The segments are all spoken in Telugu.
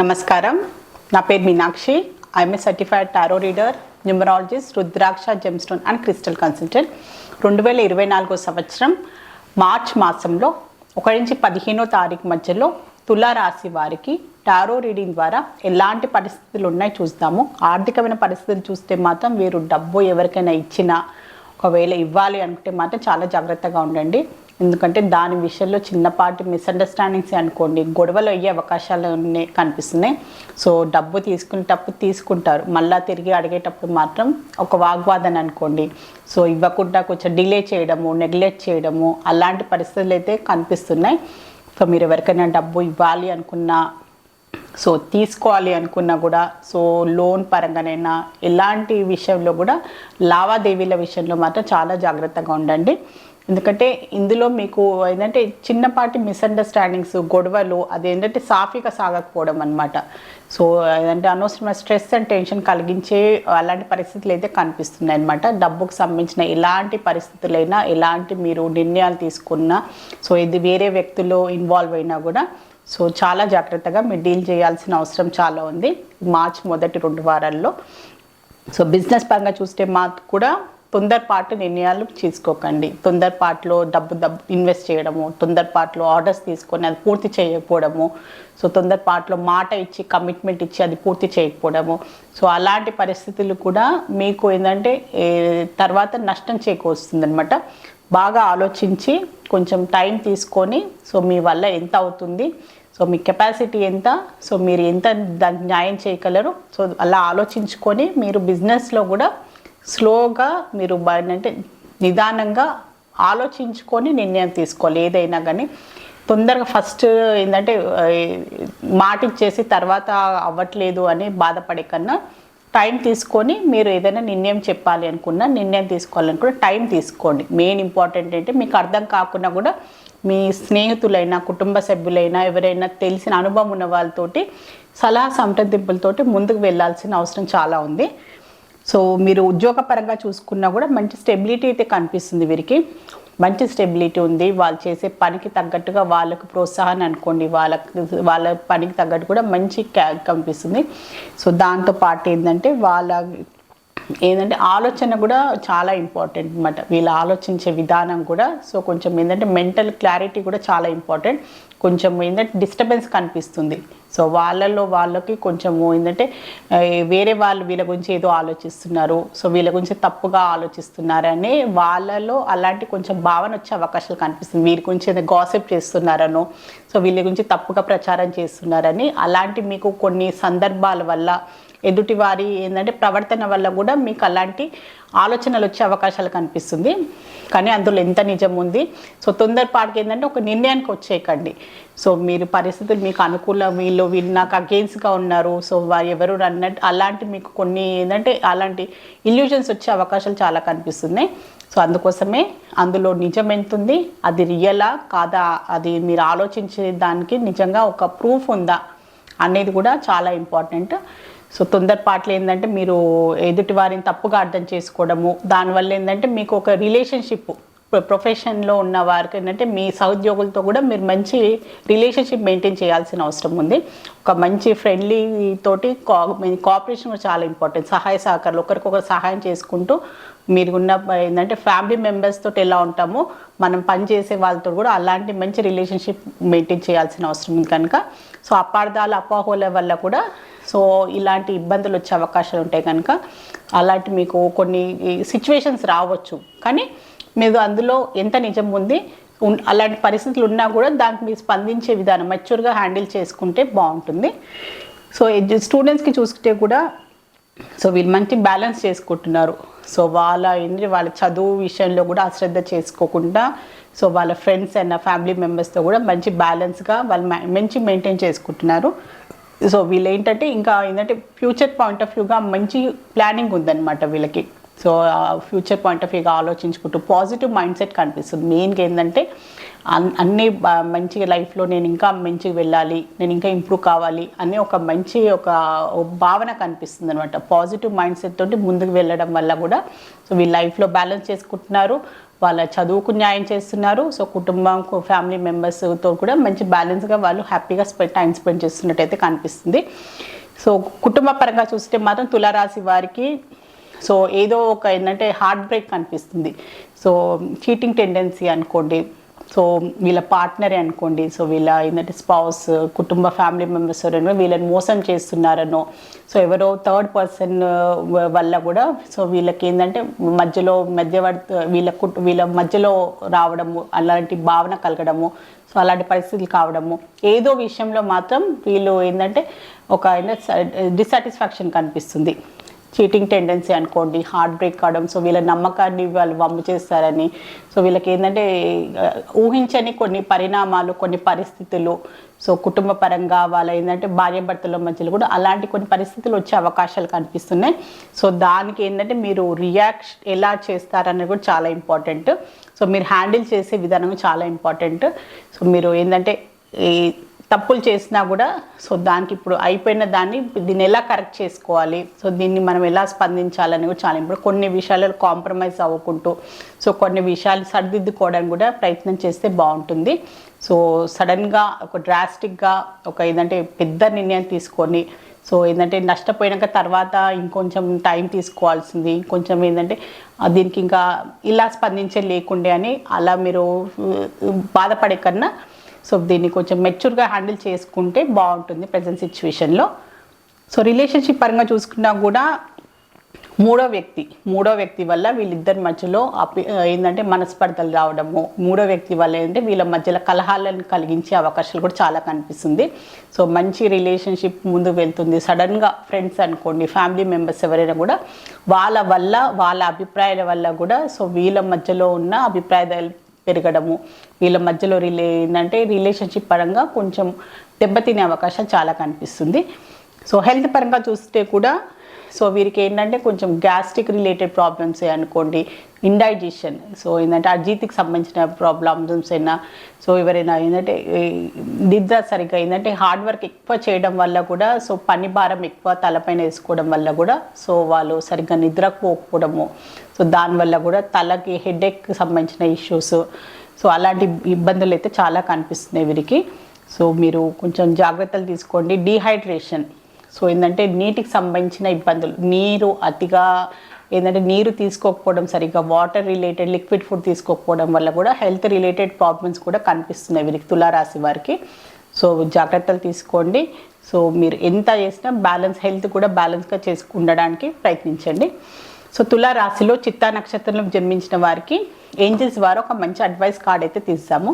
నమస్కారం. నా పేరు Meenakshi. I'm a certified tarot reader numerologist rudraksha gemstone and crystal consultant రెండు వేల ఇరవై నాలుగో సంవత్సరం మార్చ్ మాసంలో ఒకటి నుంచి పదిహేనో తారీఖు మధ్యలో తులారాశి వారికి టారో రీడింగ్ ద్వారా ఎలాంటి పరిస్థితులు ఉన్నాయి చూస్తాము. ఆర్థికమైన పరిస్థితులు చూస్తే మాత్రం వీరు డబ్బు ఎవరికైనా ఇచ్చినా ఒకవేళ ఇవ్వాలి అనుకుంటే మాత్రం చాలా జాగ్రత్తగా ఉండండి. ఎందుకంటే దాని విషయంలో చిన్నపాటి మిస్అండర్స్టాండింగ్స్ అనుకోండి గొడవలు అయ్యే అవకాశాలు ఉన్నాయి కనిపిస్తున్నాయి. సో డబ్బు తీసుకునేటప్పుడు తీసుకుంటారు. మళ్ళా తిరిగి అడిగేటప్పుడు మాత్రం ఒక వాగ్వాదన అనుకోండి. సో ఇవ్వకుండా కొంచెం డిలే చేయడము నెగ్లెక్ట్ చేయడము అలాంటి పరిస్థితులు అయితే కనిపిస్తున్నాయి. సో మీరు ఎవరికైనా డబ్బు ఇవ్వాలి అనుకున్నా సో తీసుకోవాలి అనుకున్నా కూడా సో లోన్ పరంగానైనా ఎలాంటి విషయంలో కూడా లావాదేవీల విషయంలో మాత్రం చాలా జాగ్రత్తగా ఉండండి. ఎందుకంటే ఇందులో మీకు ఏంటంటే చిన్నపాటి మిస్అండర్స్టాండింగ్స్ గొడవలు అదేంటంటే సాఫీగా సాగకపోవడం అనమాట సో ఏదంటే అనవసరమైన స్ట్రెస్ అండ్ టెన్షన్ కలిగించే అలాంటి పరిస్థితులు అయితే కనిపిస్తున్నాయి అనమాట డబ్బుకు సంబంధించిన ఎలాంటి పరిస్థితులైనా ఎలాంటి మీరు నిర్ణయాలు తీసుకున్నా సో ఇది వేరే వ్యక్తులు ఇన్వాల్వ్ అయినా కూడా సో చాలా జాగ్రత్తగా మీరు డీల్ చేయాల్సిన అవసరం చాలా ఉంది. మార్చ్ మొదటి రెండు వారాల్లో. సో బిజినెస్ పరంగా చూస్తే మాకు కూడా తొందరపాటు నిర్ణయాలు తీసుకోకండి తొందరపాటులో డబ్బు డబ్బు ఇన్వెస్ట్ చేయడము తొందరపాటులో ఆర్డర్స్ తీసుకొని అది పూర్తి చేయకపోవడము సో తొందరపాటులో మాట ఇచ్చి కమిట్మెంట్ ఇచ్చి అది పూర్తి చేయకపోవడము. సో అలాంటి పరిస్థితులు కూడా మీకు ఏంటంటే తర్వాత నష్టం చేకూరుస్తుంది అనమాట బాగా ఆలోచించి కొంచెం టైం తీసుకొని సో మీ వల్ల ఎంత అవుతుంది సో మీ కెపాసిటీ ఎంత సో మీరు ఎంత దానికి న్యాయం చేయగలరు సో అలా ఆలోచించుకొని మీరు బిజినెస్లో కూడా స్లోగా మీరు అంటే నిదానంగా ఆలోచించుకొని నిర్ణయం తీసుకోవాలి. ఏదైనా కానీ తొందరగా ఫస్ట్ ఏంటంటే మాటిచ్చేసి మాట ఇచ్చేసి తర్వాత అవ్వట్లేదు అని బాధపడే కన్నా టైం తీసుకొని మీరు ఏదైనా నిర్ణయం చెప్పాలి అనుకున్నా నిర్ణయం తీసుకోవాలనుకున్నా టైం తీసుకోండి. మెయిన్ ఇంపార్టెంట్ ఏంటంటే మీకు అర్థం కాకుండా కూడా మీ స్నేహితులైనా కుటుంబ సభ్యులైనా ఎవరైనా తెలిసిన అనుభవం ఉన్న వాళ్ళతోటి సలహా సంప్రదింపులతోటి ముందుకు వెళ్ళాల్సిన అవసరం చాలా ఉంది. సో మీరు ఉద్యోగపరంగా చూసుకున్నా కూడా మంచి స్టెబిలిటీ అయితే కనిపిస్తుంది వీరికి. మంచి స్టెబిలిటీ ఉంది. వాళ్ళు చేసే పనికి తగ్గట్టుగా వాళ్ళకు ప్రోత్సాహం అనుకోండి. వాళ్ళకి వాళ్ళ పనికి తగ్గట్టు కూడా మంచి క్యా కనిపిస్తుంది. సో దాంతో పాటు ఏంటంటే వాళ్ళ ఏంటంటే ఆలోచన కూడా చాలా ఇంపార్టెంట్ అనమాట వీళ్ళు ఆలోచించే విధానం కూడా. సో కొంచెం ఏంటంటే మెంటల్ క్లారిటీ కూడా చాలా ఇంపార్టెంట్ కొంచెం ఏంటంటే డిస్టర్బెన్స్ కనిపిస్తుంది. సో వాళ్ళలో వాళ్ళకి కొంచెము ఏంటంటే వేరే వాళ్ళు వీళ్ళ గురించి ఏదో ఆలోచిస్తున్నారు. సో వీళ్ళ గురించి తప్పుగా ఆలోచిస్తున్నారని వాళ్ళలో అలాంటి కొంచెం భావన వచ్చే అవకాశాలు కనిపిస్తుంది. వీరి గురించి ఏదో గాసిప్ చేస్తున్నారనో సో వీళ్ళ గురించి తప్పుగా ప్రచారం చేస్తున్నారని అలాంటి మీకు కొన్ని సందర్భాల వల్ల ఎదుటి వారి ఏంటంటే ప్రవర్తన వల్ల కూడా మీకు అలాంటి ఆలోచనలు వచ్చే అవకాశాలు కనిపిస్తుంది. కానీ అందులో ఎంత నిజం ఉంది? సో తొందరపాటుకి ఏంటంటే ఒక నిర్ణయానికి వచ్చేయకండి. సో మీరు పరిస్థితులు మీకు అనుకూల వీళ్ళు వీళ్ళు నాకు అగేన్స్ట్గా ఉన్నారు. సో వారు ఎవరు అన్నట్టు అలాంటి మీకు కొన్ని ఏంటంటే అలాంటి ఇల్యూజన్స్ వచ్చే అవకాశాలు చాలా కనిపిస్తున్నాయి. సో అందుకోసమే అందులో నిజం ఎంతుంది అది రియలా కాదా? అది మీరు ఆలోచించే దానికి నిజంగా ఒక ప్రూఫ్ ఉందా? అనేది కూడా చాలా ఇంపార్టెంట్ సో తొందరపాట్లు ఏంటంటే మీరు ఎదుటి వారిని తప్పుగా అర్థం చేసుకోవడము దానివల్ల ఏంటంటే మీకు ఒక రిలేషన్షిప్ ప్రొఫెషన్లో ఉన్న వారికి ఏంటంటే మీ సహోద్యోగులతో కూడా మీరు మంచి రిలేషన్షిప్ మెయింటైన్ చేయాల్సిన అవసరం ఉంది. ఒక మంచి ఫ్రెండ్లీ తోటి కోఆపరేషన్ కూడా చాలా ఇంపార్టెంట్ సహాయ సహకారాలు ఒకరికొకరు సహాయం చేసుకుంటూ మీరు ఉన్న ఏంటంటే ఫ్యామిలీ మెంబర్స్ తోటి ఎలా ఉంటామో మనం పని చేసే వాళ్ళతో కూడా అలాంటి మంచి రిలేషన్షిప్ మెయింటైన్ చేయాల్సిన అవసరం ఉంది కనుక. సో అపార్థాలు అపోహల వల్ల కూడా సో ఇలాంటి ఇబ్బందులు వచ్చే అవకాశాలు ఉంటాయి కనుక అలాంటి మీకు కొన్ని సిచ్యువేషన్స్ రావచ్చు. కానీ మీరు అందులో ఎంత నిజం ఉంది అలాంటి పరిస్థితులు ఉన్నా కూడా దానికి మీరు స్పందించే విధానం మెచ్యూర్గా హ్యాండిల్ చేసుకుంటే బాగుంటుంది. సో స్టూడెంట్స్కి చూసుకుంటే కూడా సో వీళ్ళు మంచి బ్యాలెన్స్ చేసుకుంటున్నారు. సో వాళ్ళ ఏంటి వాళ్ళ చదువు విషయంలో కూడా అశ్రద్ధ చేసుకోకుండా సో వాళ్ళ ఫ్రెండ్స్ అండ్ ఫ్యామిలీ మెంబర్స్తో కూడా మంచి బ్యాలెన్స్గా వాళ్ళు మంచి మెయింటైన్ చేసుకుంటున్నారు. సో వీళ్ళు ఏంటంటే ఇంకా ఏంటంటే ఫ్యూచర్ పాయింట్ ఆఫ్ వ్యూగా మంచి ప్లానింగ్ ఉందన్నమాట వీళ్ళకి. సో ఫ్యూచర్ పాయింట్ ఆఫ్ వ్యూగా ఆలోచించుకుంటూ పాజిటివ్ మైండ్ సెట్ కనిపిస్తుంది. మెయిన్గా ఏంటంటే అన్- అన్ని మంచిగా లైఫ్లో నేను ఇంకా మంచిగా వెళ్ళాలి నేను ఇంకా ఇంప్రూవ్ కావాలి అనే ఒక మంచి ఒక భావన కనిపిస్తుంది అనమాట పాజిటివ్ మైండ్ సెట్ తోటి ముందుకు వెళ్ళడం వల్ల కూడా సో వీళ్ళ లైఫ్లో బ్యాలెన్స్ చేసుకుంటున్నారు. వాళ్ళ చదువుకు న్యాయం చేస్తున్నారు. సో కుటుంబం ఫ్యామిలీ మెంబర్స్తో కూడా మంచి బ్యాలెన్స్గా వాళ్ళు హ్యాపీగా స్పెండ్ టైం స్పెండ్ చేస్తున్నట్టయితే కనిపిస్తుంది. సో కుటుంబ పరంగా చూస్తే మాత్రం తులారాశి వారికి సో ఏదో ఒక ఏంటంటే హార్ట్ బ్రేక్ కనిపిస్తుంది. సో చీటింగ్ టెండెన్సీ అనుకోండి సో వీళ్ళ పార్ట్నరే అనుకోండి సో వీళ్ళ ఏంటంటే స్పౌస్ కుటుంబ ఫ్యామిలీ మెంబర్స్ ఎవరైనా వీళ్ళని మోసం చేస్తున్నారనో సో ఎవరో థర్డ్ పర్సన్ వల్ల కూడా సో వీళ్ళకి ఏంటంటే మధ్యలో మధ్యవర్తి వీళ్ళ కుట్ వీళ్ళ మధ్యలో రావడము అలాంటి భావన కలగడము సో అలాంటి పరిస్థితులు కావడము ఏదో విషయంలో మాత్రం వీళ్ళు ఏంటంటే ఒక డిసాటిస్ఫాక్షన్ కనిపిస్తుంది. చీటింగ్ టెండెన్సీ అనుకోండి హార్ట్ బ్రేక్ కావడం సో వీళ్ళ నమ్మకాన్ని వాళ్ళు వమ్ము చేస్తారని. సో వీళ్ళకి ఏంటంటే ఊహించని కొన్ని పరిణామాలు కొన్ని పరిస్థితులు సో కుటుంబ పరంగా వాళ్ళ ఏంటంటే భార్యాభర్తల మధ్యలో కూడా అలాంటి కొన్ని పరిస్థితులు వచ్చే అవకాశాలు కనిపిస్తున్నాయి. సో దానికి ఏంటంటే మీరు రియాక్ట్ ఎలా చేస్తారనేది కూడా చాలా ఇంపార్టెంట్. సో మీరు హ్యాండిల్ చేసే విధానం చాలా ఇంపార్టెంట్. సో మీరు ఏంటంటే ఈ తప్పులు చేసినా కూడా సో దానికి ఇప్పుడు అయిపోయిన దాన్ని దీన్ని ఎలా కరెక్ట్ చేసుకోవాలి? సో దీన్ని మనం ఎలా స్పందించాలని కూడా చాలా ఇప్పుడు కొన్ని విషయాలలో కాంప్రమైజ్ అవ్వకుంటూ సో కొన్ని విషయాలు సరిదిద్దుకోవడానికి కూడా ప్రయత్నం చేస్తే బాగుంటుంది. సో సడన్గా ఒక డ్రాస్టిక్గా ఒక ఏంటంటే పెద్ద నిర్ణయం తీసుకొని సో ఏంటంటే నష్టపోయినాక తర్వాత ఇంకొంచెం టైం తీసుకోవాల్సింది ఇంకొంచెం ఏంటంటే దీనికి ఇంకా ఇలా స్పందించే లేకుండే అని అలా మీరు బాధపడే కన్నా సో దీన్ని కొంచెం మెచ్యూర్గా హ్యాండిల్ చేసుకుంటే బాగుంటుంది ప్రజెంట్ సిచ్యువేషన్లో. సో రిలేషన్షిప్ పరంగా చూసుకున్నా కూడా మూడో వ్యక్తి మూడో వ్యక్తి వల్ల వీళ్ళిద్దరి మధ్యలో అపి ఏంటంటే మనస్పర్ధలు రావడము మూడో వ్యక్తి వల్ల ఏంటంటే వీళ్ళ మధ్యలో కలహాలను కలిగించే అవకాశాలు కూడా చాలా కనిపిస్తుంది. సో మంచి రిలేషన్షిప్ ముందు వెళ్తుంది. సడన్గా ఫ్రెండ్స్ అనుకోండి ఫ్యామిలీ మెంబర్స్ ఎవరైనా కూడా వాళ్ళ వల్ల వాళ్ళ అభిప్రాయాల వల్ల కూడా సో వీళ్ళ మధ్యలో ఉన్న అభిప్రాయాలు పెరగడము. వీళ్ళ మధ్యలో రిలే ఏంటంటే రిలేషన్షిప్ పరంగా కొంచెం దెబ్బతినే అవకాశం చాలా కనిపిస్తుంది. సో హెల్త్ పరంగా చూస్తే కూడా సో వీరికి ఏంటంటే కొంచెం గ్యాస్ట్రిక్ రిలేటెడ్ ప్రాబ్లమ్స్ అనుకోండి ఇండైజెషన్. సో ఏంటంటే అజీతికి సంబంధించిన ప్రాబ్లమ్స్ అయినా సో ఎవరైనా ఏంటంటే నిద్ర సరిగ్గా ఏంటంటే హార్డ్ వర్క్ ఎక్కువ చేయడం వల్ల కూడా సో పని భారం ఎక్కువ తలపైన వేసుకోవడం వల్ల కూడా సో వాళ్ళు సరిగ్గా నిద్రపోకపోవడము. సో దానివల్ల కూడా తలకి హెడేక్కి సంబంధించిన ఇష్యూస్. సో అలాంటి ఇబ్బందులు అయితే చాలా కనిపిస్తున్నాయి వీరికి. సో మీరు కొంచెం జాగ్రత్తలు తీసుకోండి. డీహైడ్రేషన్. సో ఏంటంటే నీటికి సంబంధించిన ఇబ్బందులు. నీరు అతిగా ఏంటంటే నీరు తీసుకోకపోవడం సరిగ్గా వాటర్ రిలేటెడ్ లిక్విడ్ ఫుడ్ తీసుకోకపోవడం వల్ల కూడా హెల్త్ రిలేటెడ్ ప్రాబ్లమ్స్ కూడా కనిపిస్తున్నాయి వీరికి తులారాశి వారికి. సో జాగ్రత్తలు తీసుకోండి. సో మీరు ఎంత చేసినా బ్యాలెన్స్ హెల్త్ కూడా బ్యాలెన్స్గా చేసుకు ఉండడానికి ప్రయత్నించండి. సో తులా రాశిలో చిత్తా నక్షత్రంలో జన్మించిన వారికి ఏంజల్స్ వారు ఒక మంచి అడ్వైస్ కార్డ్ అయితే తీస్తాము.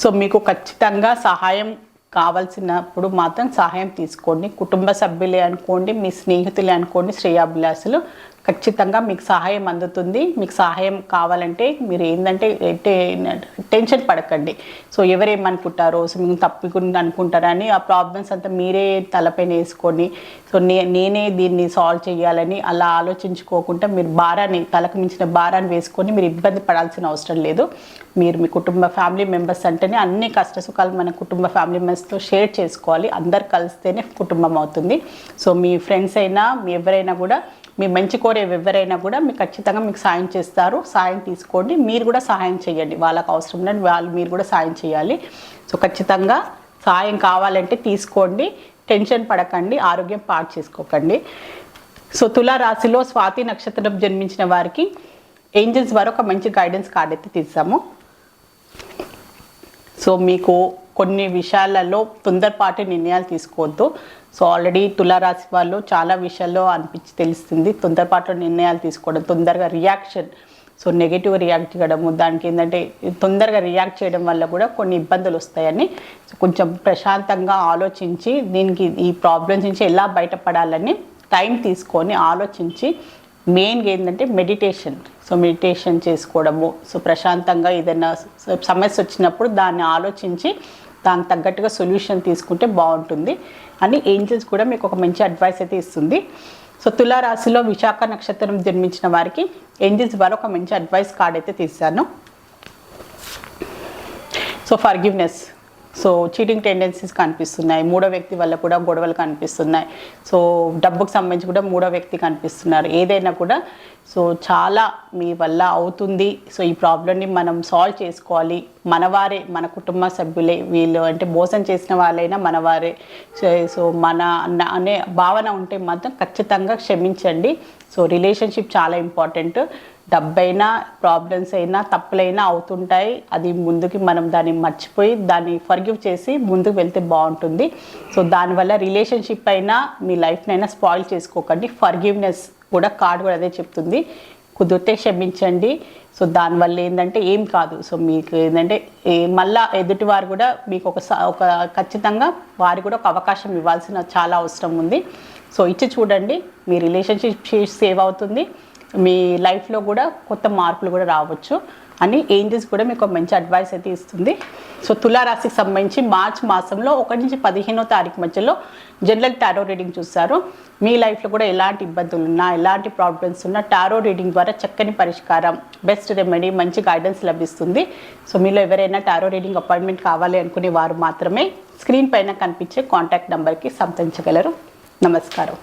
సో మీకు ఖచ్చితంగా సహాయం కావాల్సినప్పుడు మాత్రం సహాయం తీసుకోండి. కుటుంబ సభ్యులే అనుకోండి మీ స్నేహితులే అనుకోండి శ్రేయాభిలాసులు ఖచ్చితంగా మీకు సహాయం అందుతుంది. మీకు సహాయం కావాలంటే మీరు ఏంటంటే టెన్షన్ పడకండి. సో ఎవరేమనుకుంటారో సో మీకు తప్పుకుని అనుకుంటారని ఆ ప్రాబ్లమ్స్ అంతా మీరే తలపైన వేసుకొని సో నే నేనే దీన్ని సాల్వ్ చేయాలని అలా ఆలోచించుకోకుండా మీరు భారాన్ని తలకు మించిన భారాన్ని వేసుకొని మీరు ఇబ్బంది పడాల్సిన అవసరం లేదు. మీరు మీ కుటుంబ ఫ్యామిలీ మెంబర్స్ అంటేనే అన్ని కష్ట సుఖాలు మన కుటుంబ ఫ్యామిలీ మెంబర్స్తో షేర్ చేసుకోవాలి. అందరు కలిస్తేనే కుటుంబం అవుతుంది. సో మీ ఫ్రెండ్స్ అయినా మీ ఎవరైనా కూడా మీ మంచి కోరే ఎవరైనా కూడా మీకు ఖచ్చితంగా మీకు సాయం చేస్తారు. సాయం తీసుకోండి. మీరు కూడా సహాయం చేయండి. వాళ్ళకు అవసరం లేని వాళ్ళు మీరు కూడా సాయం చేయాలి. సో ఖచ్చితంగా సాయం కావాలంటే తీసుకోండి. టెన్షన్ పడకండి. ఆరోగ్యం పాడు చేసుకోకండి. సో తులారాశిలో స్వాతి నక్షత్రం జన్మించిన వారికి ఏంజల్స్ వారు ఒక మంచి గైడెన్స్ కార్డ్ అయితే తీసాము సో మీకు కొన్ని విషయాలలో తొందరపాటు నిర్ణయాలు తీసుకోవద్దు. సో ఆల్రెడీ తులారాశి వాళ్ళు చాలా విషయాల్లో అనిపించి తెలుస్తుంది. తొందరపాటు నిర్ణయాలు తీసుకోవడం తొందరగా రియాక్షన్. సో నెగిటివ్ రియాక్ట్ చేయడము దానికి ఏంటంటే తొందరగా రియాక్ట్ చేయడం వల్ల కూడా కొన్ని ఇబ్బందులు వస్తాయని కొంచెం ప్రశాంతంగా ఆలోచించి దీనికి ఈ ప్రాబ్లమ్స్ నుంచి ఎలా బయటపడాలని టైం తీసుకొని ఆలోచించి మెయిన్గా ఏంటంటే మెడిటేషన్. సో మెడిటేషన్ చేసుకోవడము. సో ప్రశాంతంగా ఏదైనా సమస్య వచ్చినప్పుడు దాన్ని ఆలోచించి దానికి తగ్గట్టుగా సొల్యూషన్ తీసుకుంటే బాగుంటుంది అని ఏంజల్స్ కూడా మీకు ఒక మంచి అడ్వైస్ అయితే ఇస్తుంది. సో తులారాశిలో విశాఖ నక్షత్రం జన్మించిన వారికి ఏంజల్స్ ద్వారా ఒక మంచి అడ్వైస్ కార్డ్ అయితే తీశాను. So forgiveness so cheating tendencies కనిపిస్తున్నాయి. మూడో వ్యక్తి వల్ల కూడా గొడవలు కనిపిస్తున్నాయి. సో డబ్బుకు సంబంధించి కూడా మూడో వ్యక్తి కనిపిస్తున్నారు. ఏదైనా కూడా సో చాలా మీ వల్ల అవుతుంది. సో ఈ ప్రాబ్లమ్ని మనం సాల్వ్ చేసుకోవాలి. మనవారే మన కుటుంబ సభ్యులే. వీళ్ళు అంటే మోసం చేసిన వాళ్ళైనా మనవారే. సో సో మన అనే భావన ఉంటే మాత్రం ఖచ్చితంగా క్షమించండి. సో రిలేషన్షిప్ చాలా ఇంపార్టెంట్ డబ్బైనా ప్రాబ్లమ్స్ అయినా తప్పులైనా అవుతుంటాయి. అది ముందుకి మనం దాన్ని మర్చిపోయి దాన్ని ఫర్గివ్ చేసి ముందుకు వెళ్తే బాగుంటుంది. సో దానివల్ల రిలేషన్షిప్ అయినా మీ లైఫ్నైనా స్పాయిల్ చేసుకోకండి. ఫర్గివ్నెస్ కూడా కార్డ్ కూడా అదే చెప్తుంది. కుదిరితే క్షమించండి. సో దానివల్ల ఏంటంటే ఏం కాదు. సో మీకు ఏంటంటే ఏ- మళ్ళా ఎదుటివారు కూడా మీకు ఒక ఒక ఖచ్చితంగా వారికి కూడా ఒక అవకాశం ఇవ్వాల్సిన చాలా అవసరం ఉంది. సో ఇచ్చి చూడండి. మీ రిలేషన్షిప్ సేవ్ అవుతుంది. మీ లైఫ్లో కూడా కొత్త మార్పులు కూడా రావచ్చు అని ఏంజెస్ కూడా మీకు ఒక మంచి అడ్వైస్ అయితే ఇస్తుంది. సో తులారాశికి సంబంధించి మార్చ్ మాసంలో ఒకటి నుంచి పదిహేనో తారీఖు మధ్యలో జనరల్ టారో రీడింగ్ చూస్తారు మీ లైఫ్లో కూడా ఎలాంటి ఇబ్బందులు ఉన్నా ఎలాంటి ప్రాబ్లమ్స్ ఉన్నా టారో రీడింగ్ ద్వారా చక్కని పరిష్కారం బెస్ట్ రెమెడీ మంచి గైడెన్స్ లభిస్తుంది. సో మీలో ఎవరైనా టారో రీడింగ్ అపాయింట్మెంట్ కావాలి అనుకునే వారు మాత్రమే స్క్రీన్ పైన కనిపించే కాంటాక్ట్ నెంబర్కి సంప్రదించగలరు. నమస్కారం.